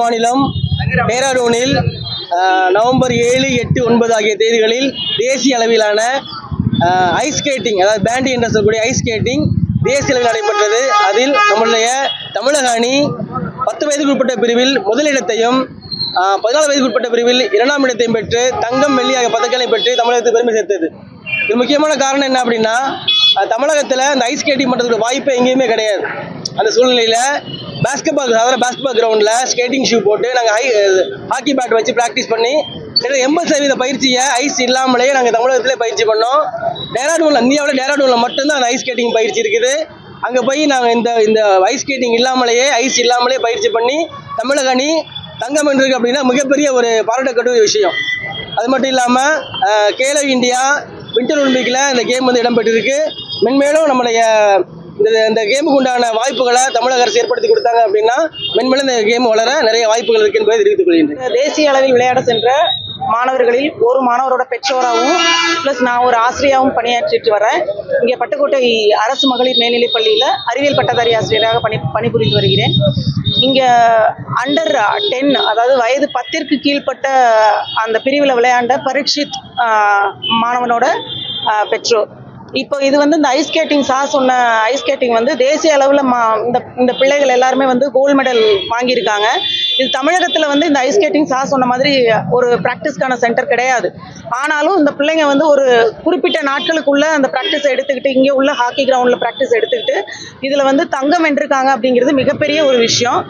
மாநிலம் டேராடூனில் நவம்பர் ஏழு எட்டு ஒன்பது ஆகிய தேதிகளில் தேசிய அளவிலான ஐஸ் ஸ்கேட்டிங் அதாவது பேண்டி என்று சொல்லக்கூடிய ஐஸ் ஸ்கேட்டிங் தேசிய அளவில் நடைபெற்றது. அதில் நம்மளுடைய தமிழக அணி பத்து வயதுக்கு உட்பட்ட பிரிவில் முதலிடத்தையும் பதினாலு வயதுக்கு உட்பட்ட பிரிவில் இரண்டாம் இடத்தையும் பெற்று தங்கம் வெள்ளி ஆகிய பதக்கங்களை பெற்று தமிழகத்துக்கு பெருமை சேர்த்தது. இது முக்கியமான காரணம் என்ன அப்படின்னா தமிழகத்தில் அந்த இந்த ஐஸ் ஸ்கேட்டிங் பண்ணுறதுக்கு வாய்ப்பே எங்கேயுமே கிடையாது. அந்த சூழ்நிலையில் பாஸ்கெட்பால் சாதாரண பாஸ்கெட்பால் கிரவுண்டில் ஸ்கேட்டிங் ஷூ போட்டு நாங்கள் ஹை ஹாக்கி பேட் வச்சு ப்ராக்டிஸ் பண்ணி கிட்டத்தட்ட எண்பது சதவீத பயிற்சியை ஐஸ் இல்லாமலேயே நாங்கள் தமிழகத்திலே பயிற்சி பண்ணோம். டேராடூனில் இந்தியாவில் டேராடூனில் மட்டும்தான் அந்த ஐஸ் ஸ்கேட்டிங் பயிற்சி இருக்குது. அங்கே போய் நாங்கள் இந்த இந்த ஐஸ் ஸ்கேட்டிங் இல்லாமலேயே ஐஸ் இல்லாமலே பயிற்சி பண்ணி தமிழக அணி தங்கம் வென்றிருக்கு அப்படின்னா மிகப்பெரிய ஒரு பாராட்டக்கூடிய விஷயம். அது மட்டும் இல்லாமல் கேலோ இந்தியா வின்டர் ஒலிம்பிக்கில் இந்த கேம் வந்து இடம்பெற்றிருக்கு. மென்மேலும் நம்மளுடைய இந்த இந்த கேமுக்கு உண்டான வாய்ப்புகளை தமிழக அரசு ஏற்படுத்தி கொடுத்தாங்க அப்படின்னா மென்மேலும் இந்த கேம் வளர நிறைய வாய்ப்புகள் இருக்கு என்பதை தெரிவித்துக் கொள்கின்றேன். தேசிய அளவில் விளையாட சென்ற மாணவர்களில் ஒரு மாணவரோட பெற்றோராகவும் ப்ளஸ் நான் ஒரு ஆசிரியாவும் பணியாற்றிட்டு வரேன். இங்கே பட்டுக்கோட்டை அரசு மகளிர் மேல்நிலைப் பள்ளியில் அறிவியல் பட்டதாரி ஆசிரியராக பணி பணிபுரிந்து வருகிறேன். இங்கே அண்டர் டென் அதாவது வயது பத்திற்கு கீழ்ப்பட்ட அந்த பிரிவில் விளையாண்ட பரீட்சித் மாணவனோட பெற்றோர். இப்போ இது வந்து இந்த ஐஸ் ஸ்கேட்டிங் சார் சொன்ன ஐஸ் ஸ்கேட்டிங் வந்து தேசிய அளவில் மா இந்த இந்த பிள்ளைகள் எல்லாருமே வந்து கோல்டு மெடல் வாங்கியிருக்காங்க. இது தமிழகத்தில் வந்து இந்த ஐஸ் ஸ்கேட்டிங் சார் சொன்ன மாதிரி ஒரு ப்ராக்டிஸ்க்கான சென்டர் கிடையாது. ஆனாலும் இந்த பிள்ளைங்க வந்து ஒரு குறிப்பிட்ட நாட்களுக்குள்ள அந்த ப்ராக்டிஸ் எடுத்துக்கிட்டு இங்கே உள்ள ஹாக்கி கிரவுண்டில் ப்ராக்டிஸ் எடுத்துக்கிட்டு இதில் வந்து தங்கம் வென்றிருக்காங்க அப்படிங்கிறது மிகப்பெரிய ஒரு விஷயம்.